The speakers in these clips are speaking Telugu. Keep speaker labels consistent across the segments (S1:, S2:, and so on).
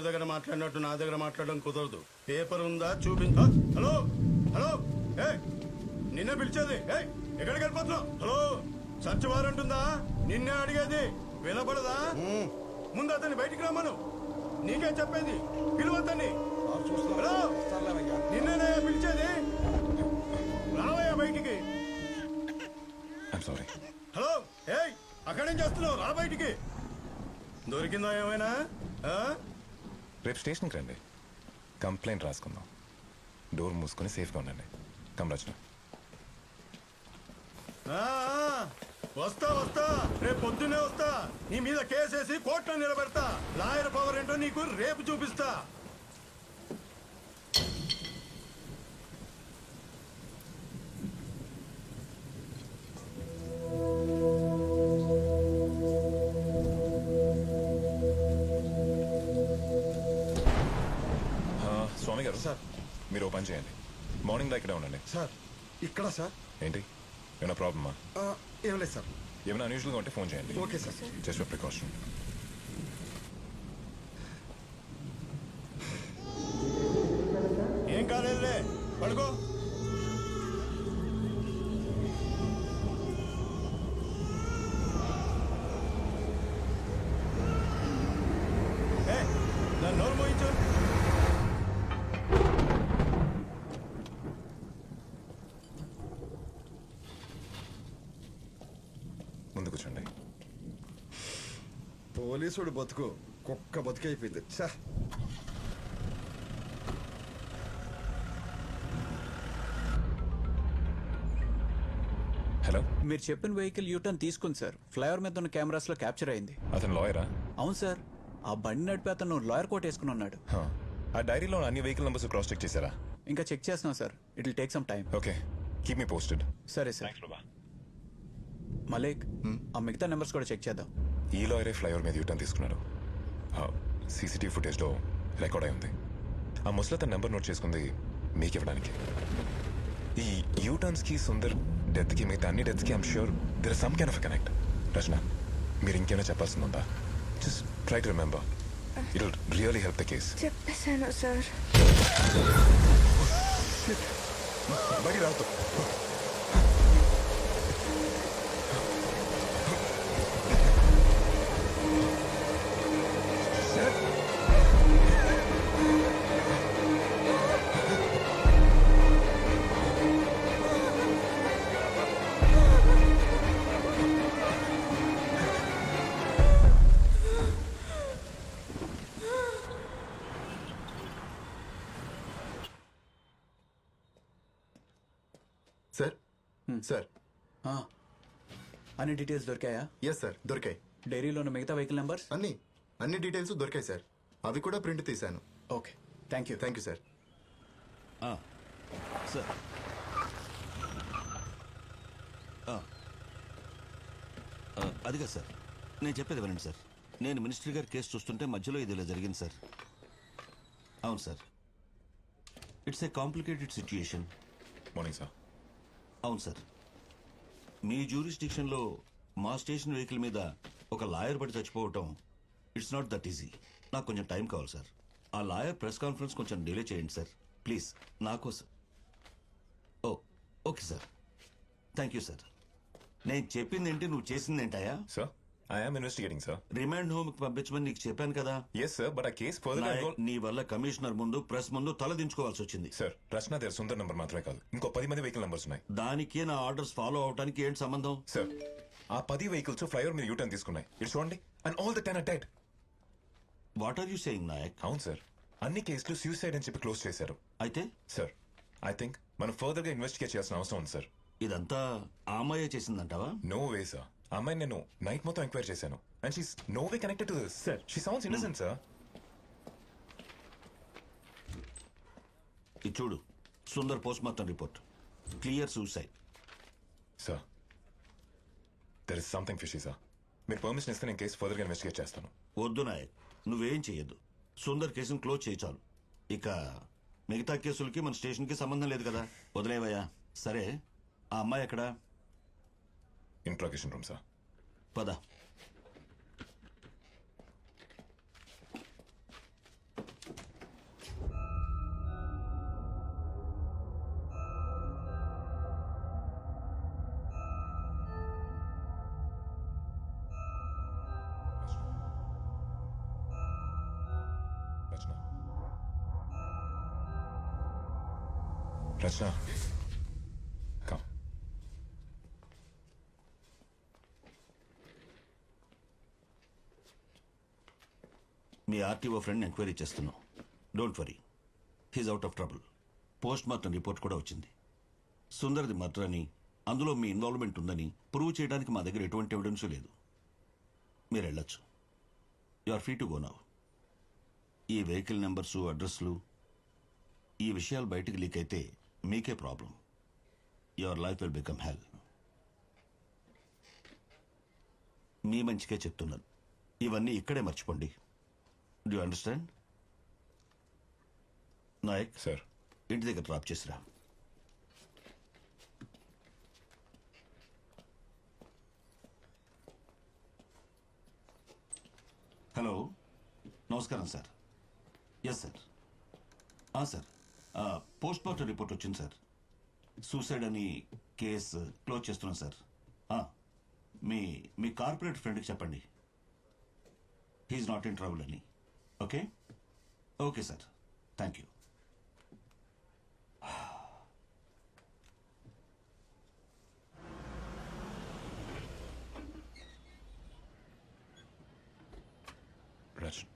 S1: అందరి దగ్గర మాట్లాడినట్టు నా దగ్గర మాట్లాడడం కుదరదు. పేపర్ ఉందా? చూపించ. హలో? హలో? ఏ నిన్నే పిలిచేది. ఏ ఎక్కడికి వెళ్ళిపోతున్నావు? హలో? సర్చ్ వారెంట్ ఉందా నిన్నే అడిగేది. వినపడదా? ముందు అతన్ని బయటికి రమ్మను. నీకే చెప్పేది. పిలువతని హలో? నిన్నేనే పిలిచేది? రావయ్యా బయటికి. హలో? ఏయ్! అక్కడేం చేస్తున్నావు? రా బయటికి. దొరికిందా ఏమైనా? ఆ?
S2: రేపు స్టేషన్కి రండి. కంప్లైంట్ రాసుకుందాం. డోర్ మూసుకొని సేఫ్గా ఉండండి. కమ్ రచన.
S1: వస్తా వస్తా. రేపు పొద్దున్నే వస్తా. నీ మీద కేసేసి కోర్టులో నిలబెడతా. లాయర్ పవర్ ఏంటో నీకు రేపు చూపిస్తా.
S3: సార్
S2: ఇక్కడ
S3: సార్.
S2: ఏంటి? ఏమైనా ప్రాబ్లమా
S3: ఏం లేదు సార్.
S2: ఏమైనా అన్యూజువల్గా ఉంటే ఫోన్ చేయండి.
S3: Okay sir.
S2: Just for precaution
S1: ఏం కాలేదులే పడుకో. నోరు మోయించు.
S3: పోలీసుడు బతుకు. కుక్క బతుకు అయిపోయింది చా
S2: హలో?
S4: మీరు చెప్పిన వెహికల్ యూటర్న్ తీసుకుంది సార్. ఫ్లైఓవర్ మీద ఉన్న కెమెరాస్లో క్యాప్చర్ అయింది.
S2: అతను లాయరా?
S4: అవును సార్. ఆ బండి నడిపి అతను లాయర్ కోట్ వేసుకుని ఉన్నాడు.
S2: ఆ డైరీలో అన్ని వెహికల్ నెంబర్స్ క్రాస్ చెక్ చేశారా?
S4: ఇంకా చెక్ చేస్తున్నాం sir. It will take some time
S2: okay. Keep me posted.
S4: సరే సార్. మలేక్ ఆ మిగతా నెంబర్స్ కూడా చెక్ చేద్దాం.
S2: ఈ లాయరే ఫ్లైఓవర్ మీద యూటర్న్ తీసుకున్నాడు. సీసీటీవీ ఫుటేజ్లో రికార్డ్ అయి ఉంది. ఆ ముసలి తన నెంబర్ నోట్ చేసుకుంది మీకు ఇవ్వడానికి ఈ యూటర్న్స్కి సుందర్ డెత్కి మిగతా అన్ని డెత్స్కి I'm sure there some kind of connect Rachana మీరు ఇంకేమైనా చెప్పాల్సింది ఉందా? Just try to remember it will really help the case
S5: చెప్పేశాను సార్.
S2: బడి రావుతో
S6: సార్.
S4: ఆ, అన్ని డీటెయిల్స్ దొరికాయా?
S6: ఎస్ సార్ దొరికాయి.
S4: డైరీలో ఉన్న మిగతా వెహికల్ నెంబర్స్?
S6: అన్ని. అన్ని డీటెయిల్స్ దొరికాయి సార్. అవి కూడా ప్రింట్ తీశాను.
S4: Okay. Thank you.
S6: Thank you sir
S7: sir. ఆ. ఆ, అదిగా సార్. నేను చెప్పేది వినండి సార్. నేను మినిస్టర్ గారి కేసు చూస్తుంటే మధ్యలో ఇది ఇలా జరిగింది సార్. అవును sir. It's a complicated situation
S2: morning sir
S7: అవును సార్. మీ జ్యూరిస్డిక్షన్లో మా స్టేషన్ వెహికల్ మీద ఒక లాయర్ పడి చచ్చిపోవటం ఇట్స్ నాట్ దట్ ఈజీ. నాకు కొంచెం టైం కావాలి సార్. ఆ లాయర్ ప్రెస్ కాన్ఫరెన్స్ కొంచెం డిలే చేయండి సార్. ప్లీజ్ నా కోసం. ఓ okay sir. Thank you sir. నేను చెప్పింది ఏంటి నువ్వు చేసింది ఏంటయా
S2: sir I'm investigating sir
S7: remand హోమ్కి పంపించమని నీకు చెప్పాను కదా.
S2: ఎస్ సార్ బట్ ఆ కేస్ ఫర్దర్
S7: నాయక్, నీ వల్ల కమిషనర్ ముందు ప్రెస్ ముందు తల దించుకోవాల్సి వచ్చింది.
S2: Sir Rachana there Sundar number మాత్రమే కాదు. ఇంకో పది మంది వెహికల్ నెంబర్స్ ఉన్నాయి.
S7: దానికి నా ఆర్డర్స్ ఫాలో అవడానికి ఏంటి సంబంధం?
S2: సార్ ఆ పది వెహికల్స్ ఫ్లైఓవర్ మీద యూటర్న్ తీసుకున్నాయి. ఇటు చూడండి and all the ten are dead
S7: what are you saying Nayak?
S2: అవును సార్ అన్ని కేసులు సూసైడ్ అని చెప్పి క్లోజ్ చేశారు.
S7: అయితే?
S2: సార్ ఐ థింక్ మనం ఫర్దర్గా ఇన్వెస్టిగేట్ చేయాల్సిన అవసరం ఉంది సార్
S7: ఇదంతా ఆ అమ్మాయే చేసిందంటావా?
S2: నో వే సార్ అమ్మాయి నేను నైట్ మొత్తం ఎంక్వైరీ చేశాను. And she's no way connected to this sir she sounds innocent sir
S7: ఇది చూడు. Sundar post mortem report clear suicide
S2: sir there is something fishy sir మీరు పర్మిషన్ ఇస్తే నేను కేసు ఫర్దర్గా ఇన్వెస్టిగేట్ చేస్తాను.
S7: వద్దు నాయక్. నువ్వేం చెయ్యొద్దు. సుందర్ కేసును క్లోజ్ చేయి చాలు. ఇక మిగతా కేసులకి మన స్టేషన్కి సంబంధం లేదు కదా. వదిలేవయ్యా. సరే ఆ అమ్మాయి ఎక్కడా?
S2: ఇంట్లోకేషన్ రూమ్ సార్
S7: పద
S2: రచన
S7: ఆర్టీఓ ఫ్రెండ్ ఎంక్వైరీ చేస్తున్నాం don't worry he's out of trouble post mortem report కూడా వచ్చింది. సుందర్ది మర్డర్ అని అందులో మీ ఇన్వాల్వ్మెంట్ ఉందని ప్రూవ్ చేయడానికి మా దగ్గర ఎటువంటి ఎవిడెన్స్ లేదు. మీరు వెళ్ళొచ్చు. You are free to go now ఈ వెహికల్ నెంబర్స్ అడ్రస్లు ఈ విషయాలు బయటికి లీక్ అయితే మీకే problem your life will become hell మీ మంచికే చెప్తున్నాను. ఇవన్నీ ఇక్కడే మర్చిపోండి. డూ అండర్స్టాండ్ నాయక్
S2: సార్
S7: ఇంటి దగ్గర డ్రాప్ చేసిరా హలో నమస్కారం sir yes sir sir post mortem report వచ్చింది సార్ సూసైడ్ అని కేసు క్లోజ్ చేస్తున్నాం సార్ ఆ, మీ మీ కార్పొరేట్ ఫ్రెండ్కి చెప్పండి. హీఈస్ నాట్ ఇన్ ట్రబుల్ అని. Okay? Okay sir. Thank you.
S2: Rachana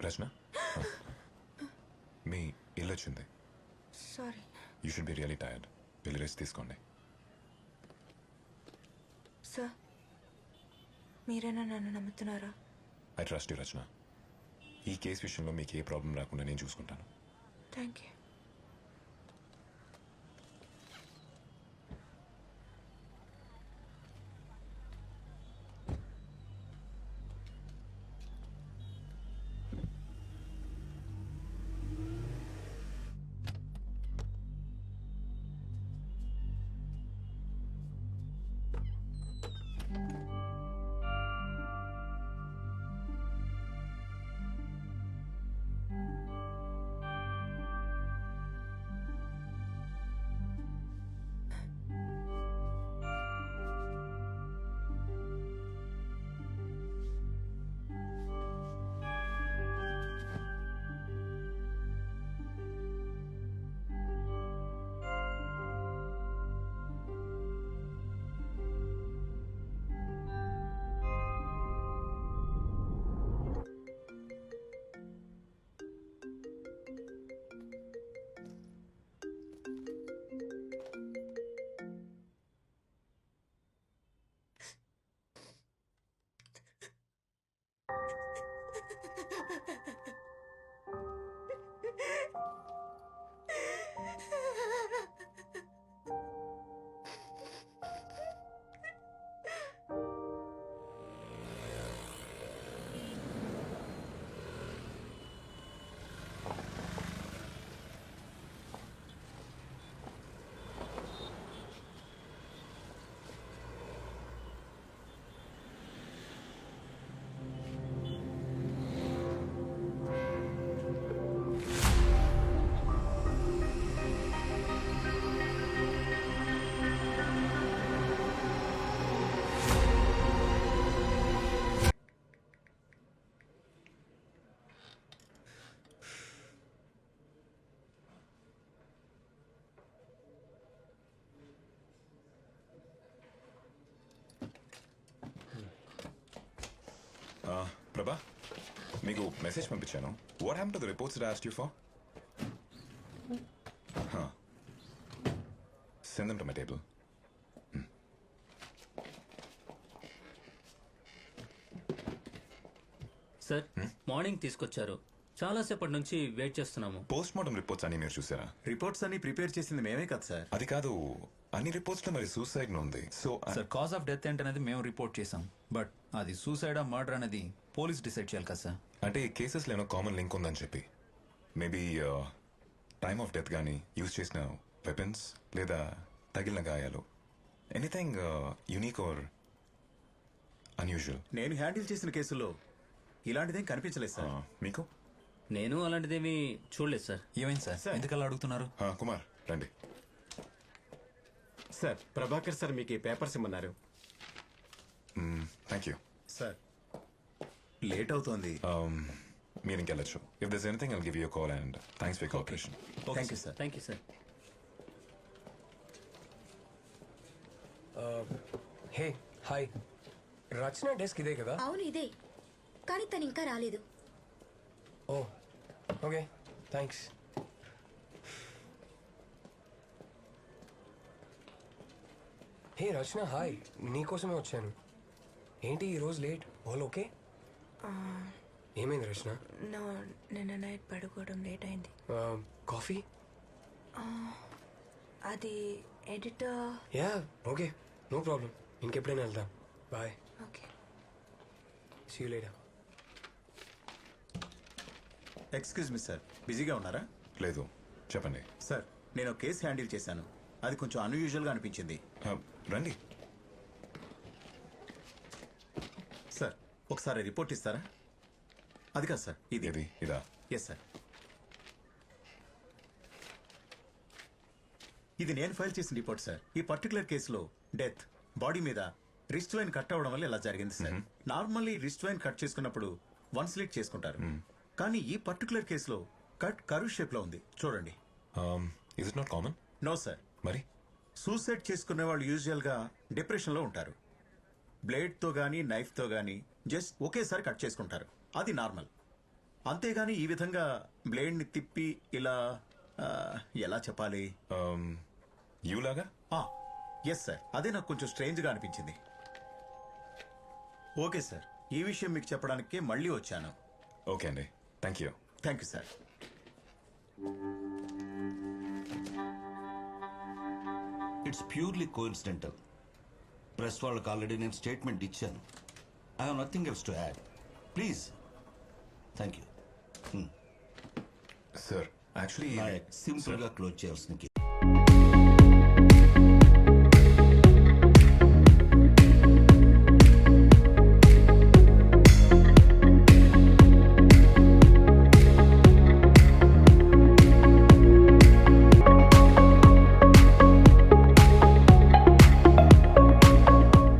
S2: Rachana? మీ ఇల్లు వచ్చింది.
S5: Sorry
S2: you should be really tired వెళ్ళి రెస్ట్ తీసుకోండి.
S5: సార్ మీరేనా నన్ను నమ్ముతున్నారా?
S2: I trust you Rachana. ఈ కేసు విషయంలో మీకు ఏ ప్రాబ్లం రాకుండా నేను చూసుకుంటాను.
S5: థ్యాంక్ యూ
S2: ప్రభా మీకు మెసేజ్ పంపించాను what Ham to the reports asked you for send them to my table
S8: sir morning తీసుకొచ్చారు. చాలాసేపటి నుంచి వెయిట్ చేస్తున్నాము.
S2: పోస్ట్ మార్టం రిపోర్ట్స్ అన్ని మీరు చూసారా?
S9: రిపోర్ట్స్ అన్ని ప్రిపేర్ చేసింది మేమే కదా సార్
S2: అది కాదు అన్ని రిపోర్ట్స్లో మరి సూసైడ్ ఉంది. So
S4: sir cause of death ఏంటనేది మేము రిపోర్ట్ చేసాం. బట్ అది సూసైడ్ ఆ మర్డర్ అనేది పోలీస్ డిసైడ్ చేయాలి కదా సార్?
S2: అంటే ఈ కేసెస్లో కామన్ లింక్ ఉందని చెప్పి. మేబీ టైమ్ ఆఫ్ డెత్ కానీ యూజ్ చేసిన వెపన్స్ లేదా తగిలిన గాయాలు. ఎనీథింగ్ యునీక్ ఆర్ అన్యూజువల్
S9: నేను హ్యాండిల్ చేసిన కేసులో ఇలాంటిదేం కనిపించలేదు సార్.
S2: మీకు?
S8: నేను అలాంటిదేమీ చూడలేదు సార్.
S4: ఏమైంది సార్? ఎందుకలా అడుగుతున్నారు?
S2: ఆ, కుమార్ రండి.
S10: సార్ ప్రభాకర్ సార్ మీకు ఈ papers ఇమ్మన్నారు.
S2: Thank you
S10: sir.
S9: Late అవుతోంది.
S2: మీరు ఇంకెళ్ళచ్చు if this anything I'll give you call and thanks for cooperation
S9: thank you sir
S8: thank you sir
S10: hey hi Rachana desk ఇదే కదా?
S11: అవును ఇదే. కానీ తను ఇంకా రాలేదు.
S10: ఓ okay thanks hey Rachana hi నీకోసమే వచ్చాను. ఏంటి ఈరోజు లేట్? ఆల్ ఓకే ఏమైంది రచన?
S5: నా నిన్న నైట్ పడుకోవడం లేట్ అయింది.
S10: కాఫీ?
S5: అది editor
S10: yeah okay no problem. ఇంకెప్పుడైనా వెళ్దాం. Bye.
S5: Okay.
S10: See later
S9: excuse me sir బిజీగా ఉన్నారా?
S2: లేదు. చెప్పండి.
S9: సార్ నేను ఒక కేసు హ్యాండిల్ చేశాను. అది కొంచెం అన్యూజువల్గా అనిపించింది.
S2: రండి
S9: సార్ ఒకసారి రిపోర్ట్ ఇస్తారా? అది కాదు సార్ ఇది.
S2: ఇది ఇదా?
S9: ఎస్ సార్ ఇది నేను ఫైల్ చేసిన రిపోర్ట్ సార్ ఈ పర్టికులర్ కేసులో డెత్ బాడీ మీద రిస్ట్ వైన్ కట్ అవ్వడం వల్ల ఇలా జరిగింది sir normally wrist vein cut చేసుకున్నప్పుడు వన్ స్లిట్ చేసుకుంటారు. కానీ ఈ పర్టికులర్ కేసులో కట్ కరు షేప్లో ఉంది. చూడండి.
S2: Is it not common
S9: no sir
S2: మరి?
S9: సూసైడ్ చేసుకునే వాళ్ళు యూజువల్గా డిప్రెషన్లో ఉంటారు. బ్లేడ్తో గానీ నైఫ్తో గానీ జస్ట్ ఒకేసారి కట్ చేసుకుంటారు. అది నార్మల్. అంతేగాని ఈ విధంగా బ్లేడ్ని తిప్పి ఇలా ఆ, ఎలా చెప్పాలి?
S2: యూ లాగా
S9: ఎస్ సార్ అదే నాకు కొంచెం స్ట్రేంజ్గా అనిపించింది. ఓకే సార్ ఈ విషయం మీకు చెప్పడానికే మళ్ళీ వచ్చాను.
S2: ఓకే అండి. Thank you
S9: thank you sir
S7: it's purely coincidental press వాళ్ళకి ఆల్రెడీ నేను స్టేట్మెంట్ ఇచ్చాను. I have nothing else to add please thank you
S2: sir actually
S7: సింపుల్గా క్లోజ్ చేయాల్సిన